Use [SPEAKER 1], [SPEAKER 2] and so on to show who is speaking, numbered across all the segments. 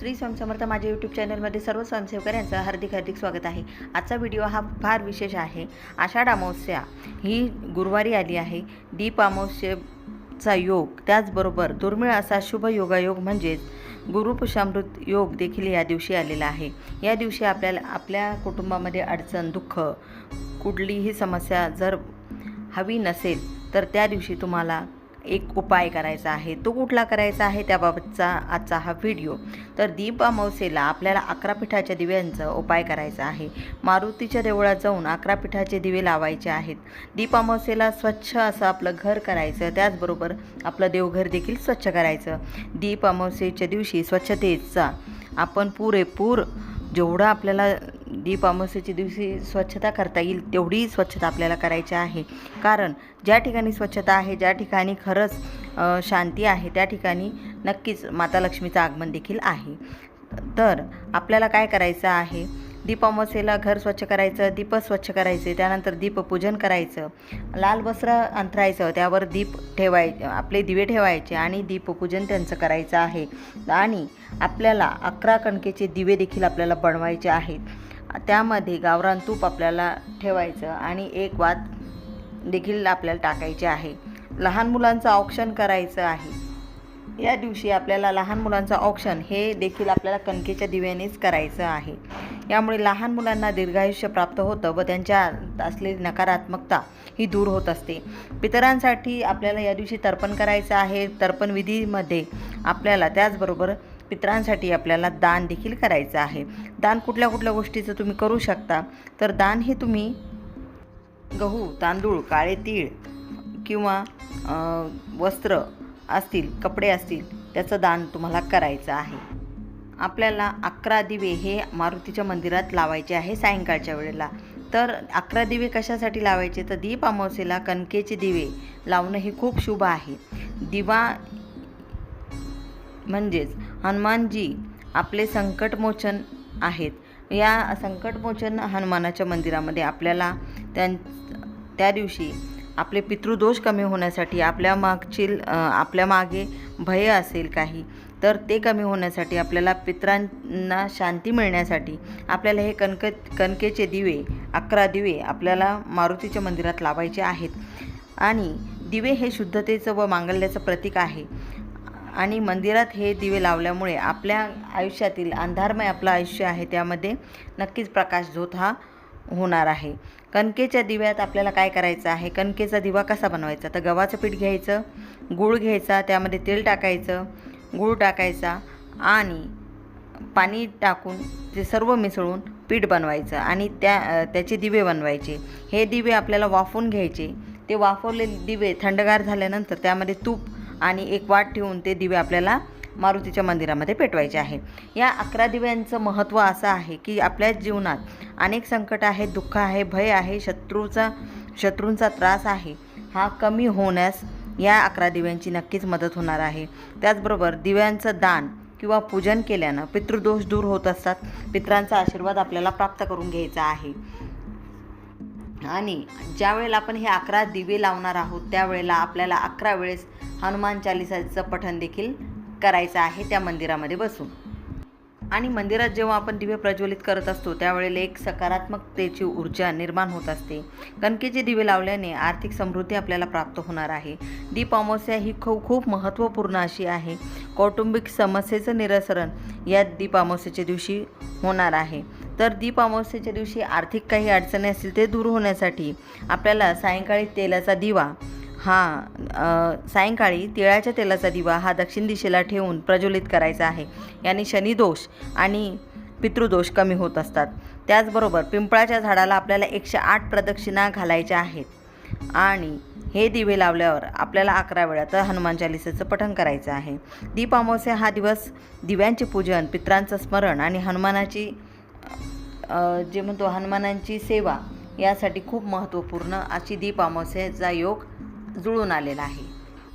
[SPEAKER 1] श्री समर्थ माझ्या यूट्यूब चॅनलमध्ये सर्व स्वयंसेवकऱ्यांचं हार्दिक हार्दिक स्वागत आहे. आजचा व्हिडिओ हा फार विशेष आहे. आषाढ अमावस्या ही गुरुवारी आली आहे. दीप अमावस्येचा योग त्याचबरोबर दुर्मिळ असा शुभ योगायोग म्हणजेच गुरुपुषामृत योग देखील या दिवशी आलेला आहे. या दिवशी आपल्याला आपल्या कुटुंबामध्ये अडचण दुःख कुठलीही समस्या जर हवी नसेल तर त्या दिवशी तुम्हाला एक उपाय करायचा आहे तो कुठला करायचा आहे त्याबाबतचा आजचा हा व्हिडिओ. तर दीप अमावस्येला आपल्याला अकरा पिठाच्या दिव्यांचा उपाय करायचा आहे. मारुतीच्या देवळात जाऊन अकरा पिठाचे दिवे लावायचे आहेत. दीप अमावस्येला स्वच्छ असं आपलं घर करायचं त्याचबरोबर आपलं देवघर देखील स्वच्छ करायचं. दीप अमावस्येच्या दिवशी स्वच्छतेचा आपण पुरेपूर जेवढं आपल्याला दीप अमावस्येच्या दिवशी स्वच्छता करता येईल तेवढी स्वच्छता आपल्याला करायची आहे. कारण ज्या ठिकाणी स्वच्छता आहे ज्या ठिकाणी खरंच शांती आहे त्या ठिकाणी नक्कीच माता लक्ष्मीचं आगमन देखील आहे. तर आपल्याला काय करायचं आहे? दीप अमावस्येला घर स्वच्छ करायचं दीप स्वच्छ करायचे त्यानंतर दीपपूजन करायचं लाल वस्त्र अंथरायचं त्यावर दीप ठेवाय आपले दिवे ठेवायचे आणि दीपपूजन त्यांचं करायचं आहे. आणि आपल्याला अकरा कणकेचे दिवे देखील आपल्याला बनवायचे आहेत. त्यामध्ये गावरान तूप आपल्याला ठेवायचं आणि एक वात देखील आपल्याला टाकायचे आहे. लहान मुलांचं औक्षण करायचं आहे. या दिवशी आपल्याला लहान मुलांचं औक्षण हे देखील आपल्याला कणकेच्या दिव्यानेच करायचं आहे. यामुळे लहान मुलांना दीर्घायुष्य प्राप्त होतं व त्यांच्या असलेली नकारात्मकता ही दूर होत असते. पितरांसाठी आपल्याला या दिवशी तर्पण करायचं आहे. तर्पण विधीमध्ये आपल्याला त्याचबरोबर पितरांसाठी आपल्याला दान देखील करायचं आहे. दान कुठल्या कुठल्या गोष्टीचं तुम्ही करू शकता. तर दान हे तुम्ही गहू तांदूळ काळे तीळ किंवा वस्त्र असतील कपडे असतील त्याचं दान तुम्हाला करायचं आहे. आपल्याला अकरा दिवे हे मारुतीच्या मंदिरात लावायचे आहे सायंकाळच्या वेळेला. तर अकरा दिवे कशासाठी लावायचे? तर दीप अमावस्येला कणकेचे दिवे लावणं हे खूप शुभ आहे. दिवा म्हणजेच हनुमानजी आपले संकटमोचन आहेत. या संकटमोचन हनुमानाच्या मंदिरामध्ये आपल्याला त्यां त्या दिवशी आपले पितृदोष कमी होण्यासाठी आपल्या मागची आपल्या मागे भय असेल काही तर ते कमी होण्यासाठी आपल्याला पितरांना शांती मिळण्यासाठी आपल्याला हे कणक कणकेचे दिवे अकरा दिवे आपल्याला मारुतीच्या मंदिरात लावायचे आहेत. आणि दिवे हे शुद्धतेचं व मांगल्याचं प्रतीक आहे. आणि मंदिरात हे दिवे लावल्यामुळे आपल्या आयुष्यातील अंधारमय आपलं आयुष्य आहे त्यामध्ये नक्कीच प्रकाश झोत हा होणार आहे. कणकेच्या दिव्यात आपल्याला काय करायचं आहे? कणकेचा दिवा कसा बनवायचा? तर गव्हाचं पीठ घ्यायचं गूळ घ्यायचा त्यामध्ये तेल टाकायचं गूळ टाकायचा आणि पाणी टाकून ते सर्व मिसळून पीठ बनवायचं आणि त्या त्याचे दिवे बनवायचे. हे दिवे आपल्याला वाफवून घ्यायचे. ते वाफवलेले दिवे थंडगार झाल्यानंतर त्यामध्ये तूप आणि एक वाट ठेवून ते दिवे आपल्याला मारुतीच्या मंदिरामध्ये पेटवायचे आहे. या अकरा दिव्यांचं महत्त्व असं आहे की आपल्या जीवनात अनेक संकट आहे दुःख आहे भय आहे शत्रूचा शत्रूंचा त्रास आहे हा कमी होण्यास या अकरा दिव्यांची नक्कीच मदत होणार आहे. त्याचबरोबर दिव्यांचं दान किंवा पूजन केल्यानं पितृदोष दूर होत असतात पितरांचा आशीर्वाद आपल्याला प्राप्त करून घ्यायचा आहे. आणि ज्यावेळेला आपण हे अकरा दिवे लावणार आहोत त्यावेळेला आपल्याला अकरा वेळेस हनुमान चालिसाचं पठण देखील करायचं आहे त्या मंदिरामध्ये बसून. आणि मंदिरात जेव्हा आपण दिवे प्रज्वलित करत असतो त्यावेळेला एक सकारात्मकतेची ऊर्जा निर्माण होत असते. कणकेचे दिवे लावल्याने आर्थिक समृद्धी आपल्याला प्राप्त होणार आहे. दीप अमावस्या ही खूप खूप महत्त्वपूर्ण अशी आहे. कौटुंबिक समस्येचं निरसरण या दीप अमावस्येच्या दिवशी होणार आहे. तर दीप अमावस्येच्या दिवशी आर्थिक काही अडचणी असतील ते दूर होण्यासाठी आपल्याला सायंकाळी तेलाचा दिवा हा सायंकाळी तिळाच्या तेलाचा दिवा हा दक्षिण दिशेला ठेवून प्रज्वलित करायचा आहे. याने शनिदोष आणि पितृदोष कमी होत असतात. त्याचबरोबर पिंपळाच्या झाडाला आपल्याला एकशे आठ प्रदक्षिणा घालायच्या आहेत. आणि हे दिवे लावल्यावर आपल्याला अकरा वेळा तर हनुमान चालिसेचं पठण करायचं आहे. दीप अमावस्या हा दिवस दिव्यांचे पूजन पित्रांचं स्मरण आणि हनुमानाची जे म्हणतो हनुमानांची सेवा यासाठी खूप महत्त्वपूर्ण अशी दीप अमावस्याचा योग जुळून आलेला आहे.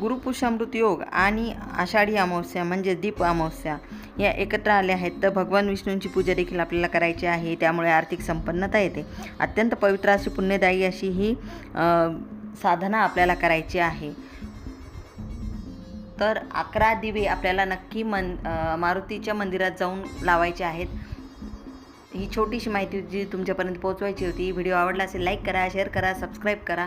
[SPEAKER 1] गुरुपुषामृत योग आणि आषाढी अमावस्या म्हणजे दीप अमावस्या या एकत्र आल्या आहेत. तर भगवान विष्णूंची पूजा देखील आपल्याला करायची आहे. त्यामुळे आर्थिक संपन्नता येते. अत्यंत पवित्र अशी पुण्यदायी अशी ही साधना आपल्याला करायची आहे. तर अकरा दिवे आपल्याला नक्की मन मारुतीच्या मंदिरात जाऊन लावायचे आहेत. ही छोटीशी माहिती जी तुमच्यापर्यंत पोहोचवायची होती व्हिडिओ आवडला असेल लाईक करा शेअर करा सबस्क्राईब करा.